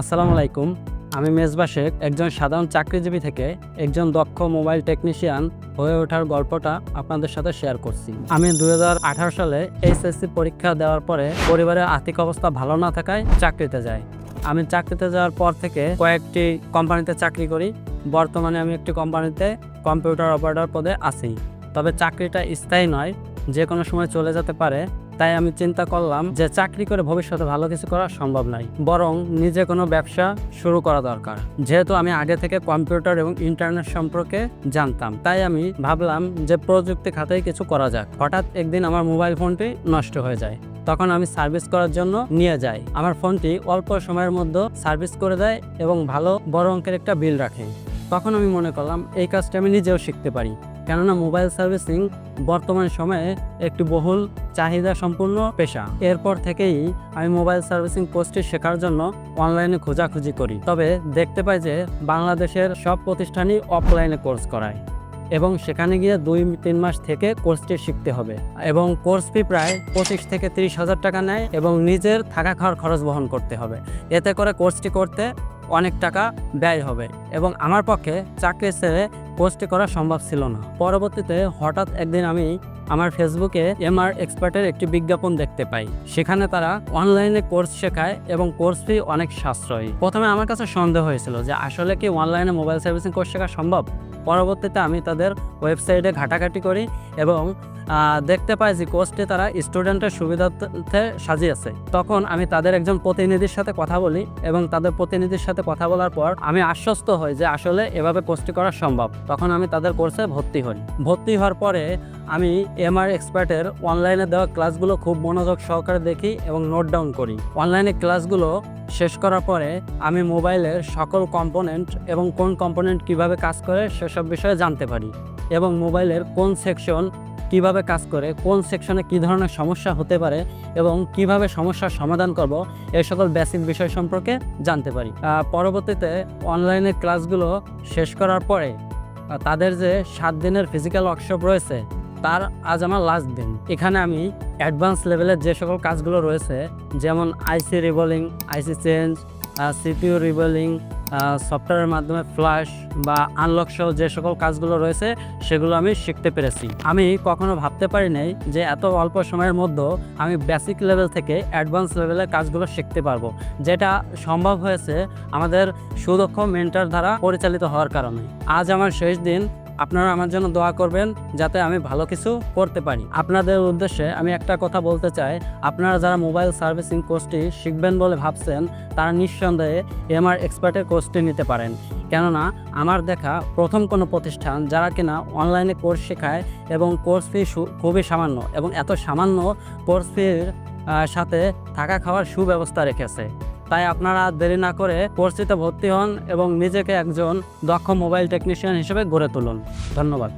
আসসালামু আলাইকুম। আমি মেজবা শেখ, একজন সাধারণ চাকরিজীবী থেকে একজন দক্ষ মোবাইল টেকনিশিয়ান হয়ে ওঠার গল্পটা আপনাদের সাথে শেয়ার করছি। আমি দু হাজার আঠারো সালে এইচএসসি পরীক্ষা দেওয়ার পরে পরিবারের আর্থিক অবস্থা ভালো না থাকায় চাকরিতে যাই। আমি চাকরিতে যাওয়ার পর থেকে কয়েকটি কোম্পানিতে চাকরি করি। বর্তমানে আমি একটি কোম্পানিতে কম্পিউটার অপারেটর পদে আছি। তবে চাকরিটা স্থায়ী নয়, যে কোনো সময় চলে যেতে পারে। তাই আমি চিন্তা করলাম যে চাকরি করে ভবিষ্যতে ভালো কিছু করা সম্ভব নয় বরং নিজে কোনো ব্যবসা শুরু করা দরকার। যেহেতু আমি আগে থেকে কম্পিউটার এবং ইন্টারনেট সম্পর্কে জানতাম, তাই আমি ভাবলাম যে প্রযুক্তি খাতেই কিছু করা যাক। হঠাৎ একদিন আমার মোবাইল ফোনটি নষ্ট হয়ে যায়। তখন আমি সার্ভিস করার জন্য নিয়ে যাই। আমার ফোনটি অল্প সময়ের মধ্যে সার্ভিস করে দেয় এবং ভালো বড় অঙ্কের একটা বিল রাখে। তখন আমি মনে করলাম, এই কাজটা আমি নিজেও শিখতে পারি। কেননা মোবাইল সার্ভিসিং বর্তমান সময়ে একটি বহুল চাহিদা সম্পূর্ণ পেশা। এরপর থেকেই আমি মোবাইল সার্ভিসিং কোর্সটি শেখার জন্য অনলাইনে খোঁজাখুঁজি করি। তবে দেখতে পাই যে বাংলাদেশের সব প্রতিষ্ঠানই অফলাইনে কোর্স করায় এবং সেখানে গিয়ে দুই, তিন মাস থেকে কোর্সটি শিখতে হবে এবং কোর্স ফি প্রায় পঁচিশ থেকে তিরিশ হাজার টাকা নেয় এবং নিজের থাকা খাওয়ার খরচ বহন করতে হবে। এতে করে কোর্সটি করতে অনেক টাকা ব্যয় হবে এবং আমার পক্ষে চাকরি ছেড়ে কোর্সটি করা সম্ভব ছিল না। পরবর্তীতে হঠাৎ একদিন আমি আমার ফেসবুকে এমআর এক্সপার্টের একটি বিজ্ঞাপন দেখতে পাই। সেখানে তারা অনলাইনে কোর্স শেখায় এবং কোর্স ফি অনেক সাশ্রয়ী। প্রথমে আমার কাছে সন্দেহ হয়েছিল যে আসলে কি অনলাইনে মোবাইল সার্ভিসিং কোর্স শেখা সম্ভব? পরবর্তীতে আমি তাদের ওয়েবসাইটে ঘাটাঘাটি করি এবং দেখতে পাই যে কোর্সটি তারা স্টুডেন্টের সুবিধার্থে সাজিয়েছে। তখন আমি তাদের একজন প্রতিনিধির সাথে কথা বলি এবং তাদের প্রতিনিধির সাথে কথা বলার পর আমি আশ্বস্ত হই যে আসলে এভাবে কোর্সটি করা সম্ভব। তখন আমি তাদের কোর্সে ভর্তি হই। ভর্তি হওয়ার পরে আমি এমআর এক্সপার্টের অনলাইনে দেওয়া ক্লাসগুলো খুব মনোযোগ সহকারে দেখি এবং নোট ডাউন করি। অনলাইনে ক্লাসগুলো শেষ করার পরে আমি মোবাইলের সকল কম্পোনেন্ট এবং কোন কম্পোনেন্ট কীভাবে কাজ করে সেসব বিষয়ে জানতে পারি এবং মোবাইলের কোন সেকশন কীভাবে কাজ করে, কোন সেকশনে কী ধরনের সমস্যা হতে পারে এবং কীভাবে সমস্যার সমাধান করব, এই সকল বেসিক বিষয় সম্পর্কে জানতে পারি। পরবর্তীতে অনলাইনে ক্লাসগুলো শেষ করার পরে তাদের যে সাত দিনের ফিজিক্যাল ওয়ার্কশপ রয়েছে, তার আজ আমার লাস্ট দিন। এখানে আমি অ্যাডভান্স লেভেলের যে সকল কাজগুলো রয়েছে, যেমন IC reballing IC change CPU reballing সফটওয়্যারের মাধ্যমে ফ্ল্যাশ বা আনলক সহ যে সকল কাজগুলো রয়েছে, সেগুলো আমি শিখতে পেরেছি। আমি কখনো ভাবতে পারি নাই যে এত অল্প সময়ের মধ্যে আমি বেসিক লেভেল থেকে অ্যাডভান্স লেভেলের কাজগুলো শিখতে পারব। যেটা সম্ভব হয়েছে আমাদের সুদক্ষ মেন্টার দ্বারা পরিচালিত হওয়ার কারণে। আজ আমার শেষ দিন আপনারা আমার জন্য দোয়া করবেন যাতে আমি ভালো কিছু করতে পারি। আপনাদের উদ্দেশ্যে আমি একটা কথা বলতে চাই। আপনারা যারা মোবাইল সার্ভিসিং কোর্সটি শিখবেন বলে ভাবছেন, তারা নিঃসন্দেহে এমআর এক্সপার্টের কোর্সটি নিতে পারেন। কেননা, আমার দেখা প্রথম কোনো প্রতিষ্ঠান যারা কিনা অনলাইনে কোর্স শেখায় এবং কোর্স ফি খুবই সামান্য এবং এত সামান্য কোর্স ফির সাথে থাকা খাওয়ার সুব্যবস্থা রেখেছে। তাই আপনারা দেরি না করে কোর্সটিতে ভর্তি হন এবং নিজেকে একজন দক্ষ মোবাইল টেকনিশিয়ান হিসেবে গড়ে তুলুন। ধন্যবাদ।